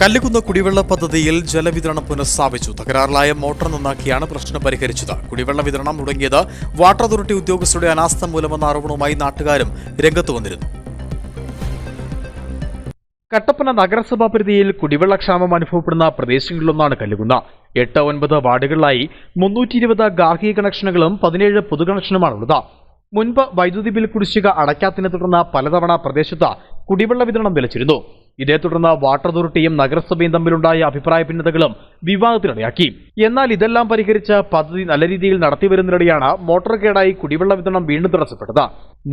കല്ലുകുന്ന കുടിവെള്ള പദ്ധതിയിൽ ജലവിതരണം പുനഃസ്ഥാപിച്ചു. തകരാറിലായ മോട്ടോർ നന്നാക്കിയാണ് പ്രശ്നം പരിഹരിച്ചത്. കുടിവെള്ള വിതരണം മുടങ്ങിയത് വാട്ടർ അതോറിറ്റി ഉദ്യോഗസ്ഥരുടെ അനാസ്ഥ മൂലമെന്ന ആരോപണവുമായി നാട്ടുകാരും രംഗത്ത് വന്നിരുന്നു. കട്ടപ്പന നഗരസഭാ പരിധിയിൽ കുടിവെള്ളക്ഷാമം അനുഭവപ്പെടുന്ന പ്രദേശങ്ങളിലൊന്നാണ് കല്ലുകുന്ന. എട്ട് ഒൻപത് വാർഡുകളിലായി മുന്നൂറ്റി ഇരുപത് ഗാർഹിക കണക്ഷനുകളും പതിനേഴ് പൊതു കണക്ഷനുമാണുള്ളത് മുൻപ് വൈദ്യുതി ബിൽ കുടിശ്ശിക അടയ്ക്കാത്തതിനെ തുടർന്ന് പലതവണ പ്രദേശത്ത് കുടിവെള്ള വിതരണം നിലച്ചിരുന്നു ഇതേ തുടർന്ന് വാട്ടർ അതോറിറ്റിയും നഗരസഭയും തമ്മിലുണ്ടായ അഭിപ്രായ ഭിന്നതകളും വിവാദത്തിനിടയാക്കി. എന്നാൽ ഇതെല്ലാം പരിഹരിച്ച പദ്ധതി നല്ല രീതിയിൽ നടത്തിവരുന്നതിനിടെയാണ് മോട്ടോർ കേടായി കുടിവെള്ള വിതരണം വീണ്ടും തടസ്സപ്പെട്ടത്.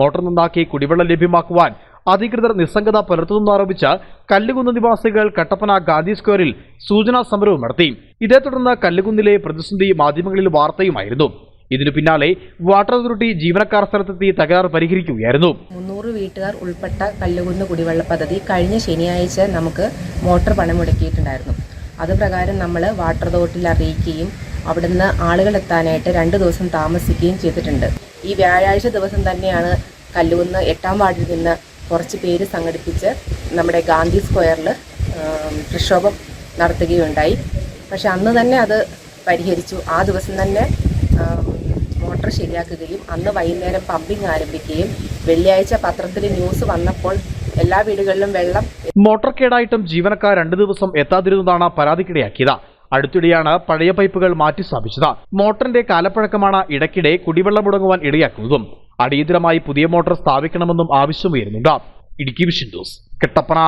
മോട്ടോർ നന്നാക്കി കുടിവെള്ളം ലഭ്യമാക്കുവാൻ അധികൃതർ നിസ്സംഗത പുലർത്തുന്നതാരോപിച്ച് കല്ലുകുന്ന് നിവാസികൾ കട്ടപ്പന ഗാന്ധി സ്ക്വയറിൽ സൂചനാ സമരവും നടത്തി. ഇതേ തുടർന്ന് കല്ലുകുന്നിലെ പ്രതിസന്ധി മാധ്യമങ്ങളിൽ വാർത്തയുമായിരുന്നു. ഇതിനു പിന്നാലെ വാട്ടർ അതോറിറ്റി ജീവനക്കാർ സ്ഥലത്തെത്തി തകരാർ പരിഹരിക്കുകയായിരുന്നു. മുന്നൂറ് വീട്ടുകാർ ഉൾപ്പെട്ട കല്ലുകുന്ന് കുടിവെള്ള പദ്ധതി കഴിഞ്ഞ ശനിയാഴ്ച നമുക്ക് മോട്ടർ പണം മുടക്കിയിട്ടുണ്ടായിരുന്നു അത് പ്രകാരം നമ്മൾ വാട്ടർ അതോറിറ്റിയിൽ അറിയിക്കുകയും അവിടുന്ന് ആളുകൾ എത്താനായിട്ട് രണ്ട് ദിവസം താമസിക്കുകയും ചെയ്തിട്ടുണ്ട്. ഈ വ്യാഴാഴ്ച ദിവസം തന്നെയാണ് കല്ലുകുന്ന് എട്ടാം വാർഡിൽ നിന്ന് കുറച്ച് പേര് സംഘടിപ്പിച്ച് നമ്മുടെ ഗാന്ധി സ്ക്വയറിൽ പ്രക്ഷോഭം നടത്തുകയുണ്ടായി. പക്ഷെ അന്ന് തന്നെ അത് പരിഹരിച്ചു. ആ ദിവസം തന്നെ ശരിയാക്കുകയും അന്ന് വൈകുന്നേരം പമ്പിംഗ് ആരംഭിക്കുകയും വെള്ളിയാഴ്ച പത്രത്തിൽ ന്യൂസ് വന്നപ്പോൾ എല്ലാ വീടുകളിലും വെള്ളം മോട്ടോർ കേടായിട്ടും ജീവനക്കാർ രണ്ടു ദിവസം എത്താതിരുന്നതാണ് പരാതിക്കിടയാക്കിയത്. അടുത്തിടെയാണ് പഴയ പൈപ്പുകൾ മാറ്റി സ്ഥാപിച്ചത്. മോട്ടറിന്റെ കാലപ്പഴക്കമാണ് ഇടയ്ക്കിടെ കുടിവെള്ളം മുടങ്ങുവാൻ ഇടയാക്കുന്നതും അടിയന്തരമായി പുതിയ മോട്ടോർ സ്ഥാപിക്കണമെന്നും ആവശ്യമുയരുന്നുണ്ട് ഇടുക്കി വിഷൻ ന്യൂസ് കെട്ടപ്പന.